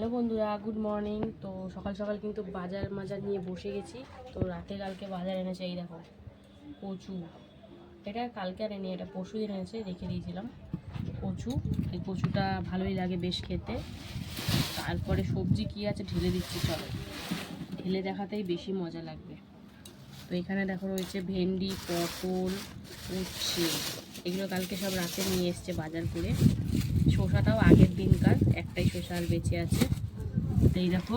Hello বন্ধুরা, good morning. তো সকাল সকাল কিন্তু বাজার মাজার নিয়ে বসে গেছি। তো রাতে কালকে বাজার এনেছে, এই দেখো, কচু। এটা কালকে আর এনে, এটা দিন এনেছে, রেখে দিয়েছিলাম। কচু, এই কচুটা ভালোই লাগে বেশ খেতে। তারপরে সবজি কি আছে ঢেলে দিচ্ছি, চলো। ঢেলে দেখাতেই বেশি মজা লাগবে। তো এখানে দেখো রয়েছে ভেন্ডি, পটল, উচ্ছে। এগুলো কালকে সব রাতে নিয়ে এসছে বাজার করে। শসাটাও আগের দিনকার আর বেঁচে আছে। এই দেখো,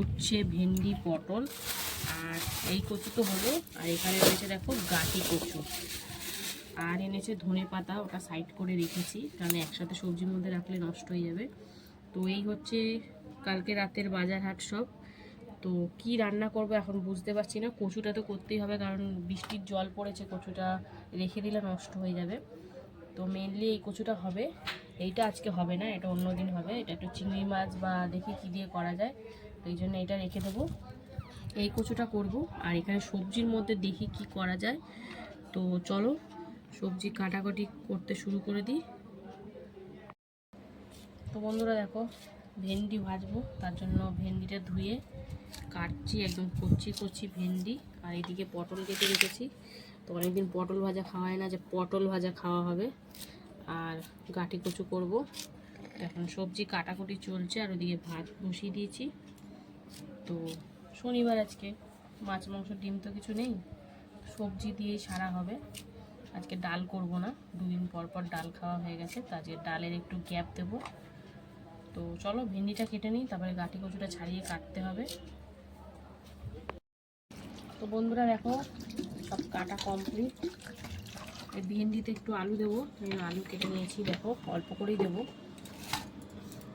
উচ্ছে, ভেন্ডি, পটল, আর এই কচু তো হলো। আর এখানে রয়েছে দেখো, গাটি কচু। আর এনেছে ধনে পাতা, ওটা সাইড করে রেখেছি, কারণ একসাথে সবজির মধ্যে রাখলে নষ্ট হয়ে যাবে। তো এই হচ্ছে কালকে রাতের বাজার হাট সব। তো কি রান্না করব এখন বুঝতে পারছি না। কচুটা তো করতেই হবে, কারণ বৃষ্টির জল পড়েছে, কচুটা রেখে দিলে নষ্ট হয়ে যাবে। তো মেনলি এই কচুটা হবে। এইটা আজকে হবে না, এটা অন্য দিন হবে। এটা একটু চিংড়ি মাছ বা দেখি কী দিয়ে করা যায়। তো এই জন্য এটা রেখে দেবো। এই কচুটা করব, আর এখানে সবজির মধ্যে দেখি কি করা যায়। তো চলো, সবজি কাটাকাটি করতে শুরু করে দিই। তো বন্ধুরা দেখো, ভেন্ডি ভাজবো। তার জন্য ভেন্ডিটা ধুয়ে কাটছি, একদম কচি কচি ভেন্ডি। আর এদিকে পটল কেটে রেখেছি। তো অনেকদিন পটল ভাজা খাওয়া হয় না যে পটল ভাজা খাওয়া হবে। আর গাঁটি কচু করব। এখন সবজি কাটাকুটি চলছে আর ওদিকে ভাত বসিয়ে দিয়েছি। তো শনিবার আজকে, মাছ, মাংস, ডিম তো কিছু নেই। সবজি দিয়েই সারা হবে। আজকে ডাল করব না। দুদিন পর পর ডাল খাওয়া হয়ে গেছে, তো আজকে ডালের একটু গ্যাপ দেব। তো চলো, ভেন্ডিটা কেটে নিই, তারপরে গাঁটি কচুটা ছাড়িয়ে কাটতে হবে। তো বন্ধুরা দেখো সব কাটা কমপ্লিট ভেন্ডিতে একটু আলু দেবো। আলু কেটে নিয়েছি, দেখো, অল্প করেই দেবো।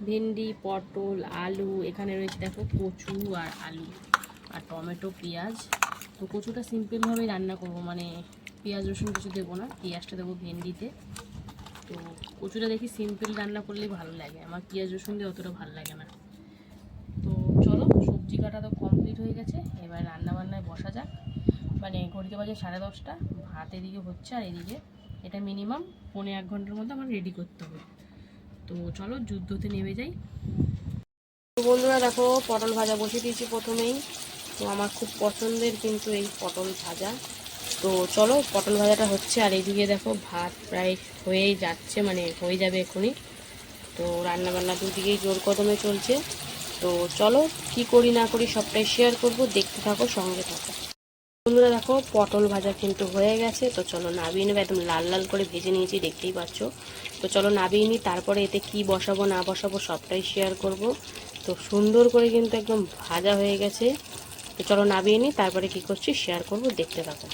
ভেন্ডি, পটল, আলু, এখানে রয়েছে, দেখো, কচু আর আলু আর টমেটো, পেঁয়াজ। তো কচুটা সিম্পলভাবেই রান্না করব মানে পেঁয়াজ, রসুন কিছু দেবো না, পেঁয়াজটা দেবো ভেন্ডিতে। তো কচুটা দেখি সিম্পল রান্না করলেই ভালো লাগে, আমার পেঁয়াজ, রসুন দিয়ে অতটা ভালো লাগে না। তো চলো, সবজি কাটা তো কমপ্লিট হয়ে গেছে, এবার রান্না বান্নায় বসা যাক। মানে ঘড়িতে বাজে সাড়ে দশটা, ভাত এদিকে হচ্ছে আর এদিকে। এটা মিনিমাম পনেরো এক ঘণ্টার মধ্যে আমার রেডি করতে হবে। তো চলো যুদ্ধতে নেমে যাই। বন্ধুরা দেখো, পটল ভাজা বসিয়ে দিয়েছি প্রথমেই। তো আমার খুব পছন্দের কিন্তু এই পটল ভাজা। তো চলো, পটল ভাজাটা হচ্ছে আর এইদিকে দেখো, ভাত প্রায় হয়েই যাচ্ছে মানে হয়ে যাবে এখনই তো রান্না বান্না দুদিকেই জোর কদমে চলছে। তো চলো, কি করি না করি সবটাই শেয়ার করব। দেখতে থাকো, সঙ্গে থাকো। বন্ধুরা দেখো, পটল ভাজা কিন্তু হয়ে গেছে। তো চলো নাবিয়ে নেবে, একদম লাল লাল করে ভেজে নিয়েছি, দেখতেই পাচ্ছ। তো চলো নাবিয়ে নিই, তারপরে এতে কি বসাবো, না বসাবো সবটাই শেয়ার করব। তো সুন্দর করে কিন্তু একদম ভাজা হয়ে গেছে। তো চলো নাবিয়ে নিই, তারপরে কি করছি শেয়ার করব, দেখতে থাকো।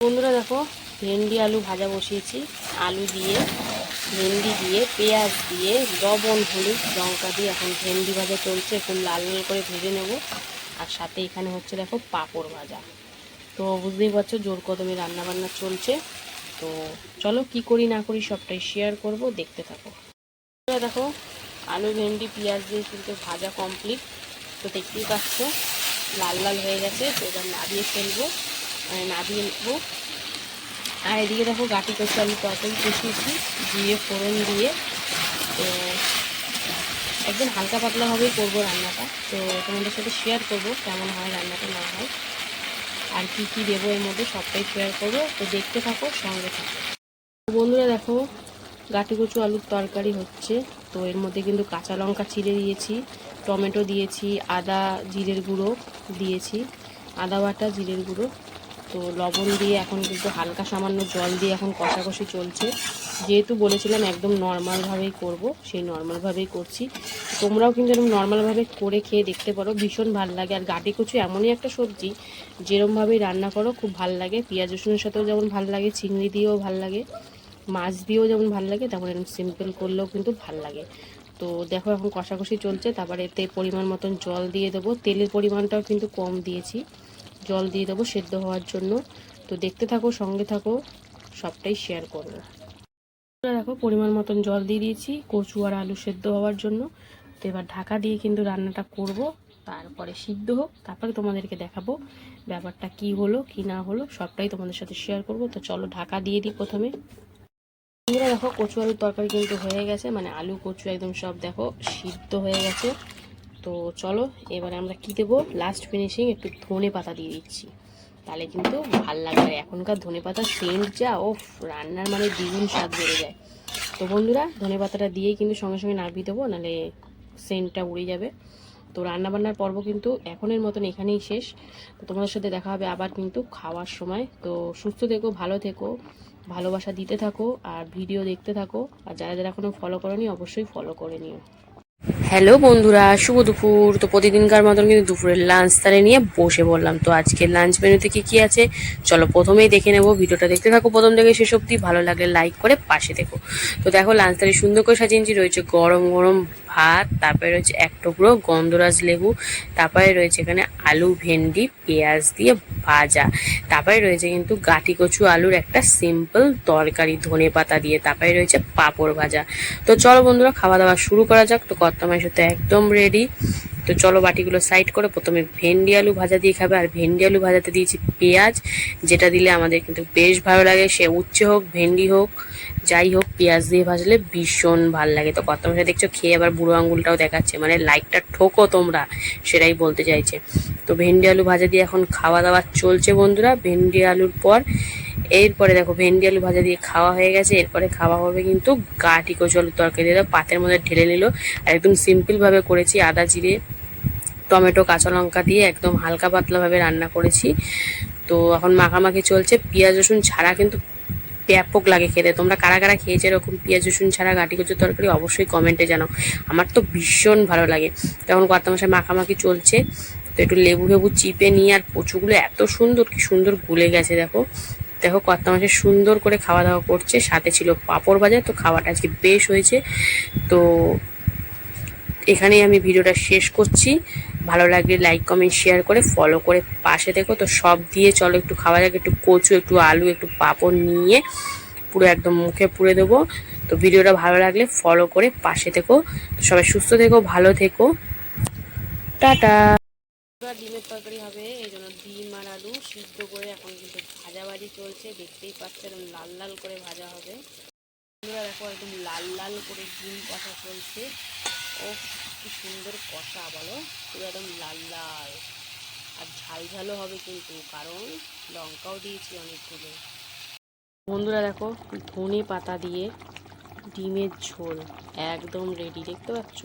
বন্ধুরা দেখো, ভেন্ডি, আলু ভাজা বসিয়েছি। আলু দিয়ে, ভেন্ডি দিয়ে, পেঁয়াজ দিয়ে, লবণ, হলুদ লঙ্কা দিয়ে এখন ভেন্ডি ভাজা চলছে একটু লাল লাল করে ভেজে নেব। আর সাথে এখানে হচ্ছে দেখো পাঁপড় ভাজা। তো বুঝতেই পারছ জোর কদমে রান্না বান্না চলছে। তো চলো কি করি না করি সবটাই শেয়ার করব, দেখতে থাকো। দেখো, আলু, ভেন্ডি, পেঁয়াজ দিয়ে কিন্তু ভাজা কমপ্লিট তো দেখতেই পাচ্ছ, লাল লাল হয়ে গেছে, তো এবার নাবিয়ে ফেলব মানে নাবিয়ে নেব। আর এদিকে দেখো গাটি কচু আলু তরকারি কষিয়েছি দিয়ে ফোড়ন দিয়ে। তো একদম হালকা পাতলাভাবেই করব রান্নাটা। তো তোমাদের সাথে শেয়ার করব, কেমন হয় রান্নাটা না হয়। আর কি কি দেবো এর মধ্যে সবটাই শেয়ার করব। তো দেখতে থাকো, সঙ্গে থাকো। বন্ধুরা দেখো, গাটি কচু আলুর তরকারি হচ্ছে। তো এর মধ্যে কিন্তু কাঁচা লঙ্কা চিড়ে দিয়েছি, টমেটো দিয়েছি, আদা, জিরের গুঁড়ো দিয়েছি, আদা বাটা, জিরের গুঁড়ো। তো লবণ দিয়ে এখন কিন্তু হালকা সামান্য জল দিয়ে এখন কষাকষি চলছে। যেহেতু বলেছিলাম একদম নর্মালভাবেই করব, সেই নর্মালভাবেই করছি। তোমরাও কিন্তু এরকম নর্মালভাবে করে খেয়ে দেখতে পারো, ভীষণ ভালো লাগে। আর গাটি কচু এমনই একটা সবজি যেরমভাবেই রান্না করো, খুব ভালো লাগে। পেঁয়াজ রসুনের সাথেও যেমন ভালো লাগে, চিংড়ি দিয়েও ভালো লাগে, মাছ দিয়েও যেমন ভালো লাগে তেমন এরকম সিম্পল করলেও কিন্তু ভালো লাগে। তো দেখো এখন কষাকষি চলছে, তারপরে এতে পরিমাণ মতন জল দিয়ে দেবো। তেলের পরিমাণটাও কিন্তু কম দিয়েছি। জল দিয়ে দেবো, সেদ্ধ হওয়ার জন্য। তো দেখতে থাকো, সঙ্গে থাকো, সবটাই শেয়ার করব দেখো, পরিমাণ মতন জল দিয়ে দিয়েছি, কচু আর আলু সেদ্ধ হওয়ার জন্য। তো এবার ঢাকা দিয়ে কিন্তু রান্নাটা করব, তারপরে সিদ্ধ হোক, তারপরে তোমাদেরকে দেখাবো ব্যাপারটা কি হলো, কি না হলো, সবটাই তোমাদের সাথে শেয়ার করব। তো চলো ঢাকা দিয়ে দিই প্রথমে। দেখো, কচু আলুর তরকারি কিন্তু হয়ে গেছে মানে আলু, কচু, একদম সব দেখো, সিদ্ধ হয়ে গেছে। তো চলো, এবারে আমরা কি দেবো? লাস্ট ফিনিশিং একটু ধনে পাতা দিয়ে দিচ্ছি। তাহলে কিন্তু ভালো লাগবে। এখনকার ধনে পাতার সেন্ট যা ও রান্নার মানে দ্বিগুণ স্বাদ বেড়ে যায়। তো বন্ধুরা, ধনে পাতাটা দিয়েই কিন্তু সঙ্গে সঙ্গে নামিয়ে দেবো, নাহলে সেন্টটা উড়ে যাবে। তো রান্নাবান্নার পর্ব কিন্তু এখনের মতন এখানেই শেষ। তো তোমাদের সাথে দেখা হবে আবার কিন্তু খাওয়ার সময়। তো সুস্থ থেকো, ভালো থেকো, ভালোবাসা দিতে থাকো, আর ভিডিও দেখতে থাকো। আর যারা যারা এখনও ফলো করনি, অবশ্যই ফলো করে নিও। হ্যালো বন্ধুরা, শুভ দুপুর। তো প্রতিদিনকার মতন কিন্তু দুপুরের লাঞ্চ তারে নিয়ে বসে বললাম তো আজকে লাঞ্চ মেনুতে কি কি আছে? চলো প্রথমেই দেখে নেব ভিডিওটা। দেখতে থাকো প্রথম থেকে শেষ অবধি। ভালো লাগলে লাইক করে পাশে দেখো তো দেখো লাঞ্চ তারে সুন্দর করে সাজিয়েছি। রয়েছে গরম গরম ভাত, তারপরে রয়েছে এক টুকরো গন্ধরাজ লেবু, তারপরে রয়েছে এখানে আলু ভেন্ডি, পেঁয়াজ দিয়ে ভাজা, তারপরে রয়েছে কিন্তু গাটি কচু আলুর একটা সিম্পল তরকারি ধনে পাতা দিয়ে, তারপরে রয়েছে পাঁপড় ভাজা। তো চলো বন্ধুরা, খাওয়া দাওয়া শুরু করা যাক। তো কর্তা মাংস তো একদম রেডি তো চলো বাটিগুলো সাইড করে প্রথমে ভেন্ডি আলু ভাজা দিয়ে খাবে। আর ভেন্ডি আলু ভাজাতে দিয়েছি পেঁয়াজ, যেটা দিলে আমাদের কিন্তু বেশ ভালো লাগে। সে উচ্ছে হোক, ভেন্ডি হোক, যাই হোক, পেঁয়াজ দিয়ে ভাজলে ভীষণ ভালো লাগে। তো কত মশা দেখছ খেয়ে আবার বুড়ো আঙুলটাও দেখাচ্ছে। মানে লাইকটা ঠোকো তোমরা, সেটাই বলতে চাইছে। তো ভেন্ডি আলু ভাজা দিয়ে এখন খাওয়া দাওয়া চলছে বন্ধুরা। ভেন্ডি আলুর পর এরপরে দেখো ভেন্ডি আলু ভাজা দিয়ে খাওয়া হয়ে গেছে। এরপরে খাওয়া হবে কিন্তু গাটি কচুর তরকারি। দিয়ে পাতের মধ্যে ঢেলে নিল। আর একদম সিম্পলভাবে করেছি, আদা জিরে, টমেটো, কাঁচা লঙ্কা দিয়ে একদম হালকা পাতলাভাবে রান্না করেছি। তো এখন মাখামাখি চলছে। পেঁয়াজ, রসুন ছাড়া কিন্তু ব্যাপক লাগে খেতে। তোমরা কারা কারা খেয়েছে এরকম পেঁয়াজ, রসুন ছাড়া গাটি কচুর তরকারি অবশ্যই কমেন্টে জানাও। আমার তো ভীষণ ভালো লাগে। তখন কর্তা মশাই মাখামাখি চলছে। তো একটু লেবু ফেবু চিপে নিয়ে আর কচুগুলো এত সুন্দর, কি সুন্দর গুলে গেছে দেখো। দেখো কর্তা মাসে সুন্দর করে খাওয়া দাওয়া করছে। সাথে ছিল পাঁপড় ভাজা, তো খাওয়াটা আজকে বেশ হয়েছে। তো এখানেই আমি ভিডিওটা শেষ করছি। ভালো লাগলে লাইক কমেন্ট শেয়ার করে ফলো করে পাশে দেখো। তো সব দিয়ে চলো একটু খাওয়া যাক, একটু কচু, একটু আলু, একটু পাঁপড় নিয়ে পুরো একদম মুখে পুড়ে দেবো। তো ভিডিওটা ভালো লাগলে ফলো করে পাশে থেকো। সবাই সুস্থ থেকো, ভালো থেকো। টাটা। ডিমের তরকারি হবে, এই জন্য ডিম আর আলু সিদ্ধ করে এখন কিন্তু ভাজাভাজি চলছে, দেখতেই পাচ্ছেন লাল লাল করে ভাজা হবে। বন্ধুরা দেখো একদম লাল লাল করে ডিম কষা চলছে। ও কি সুন্দর কষা বলো, পুরো একদম লাল লাল। আর ঝাল ঝালও হবে কিন্তু, কারণ লঙ্কাও দিয়েছি অনেকগুলো বন্ধুরা দেখো, ধনে পাতা দিয়ে ডিমের ঝোল একদম রেডি দেখতে পাচ্ছ?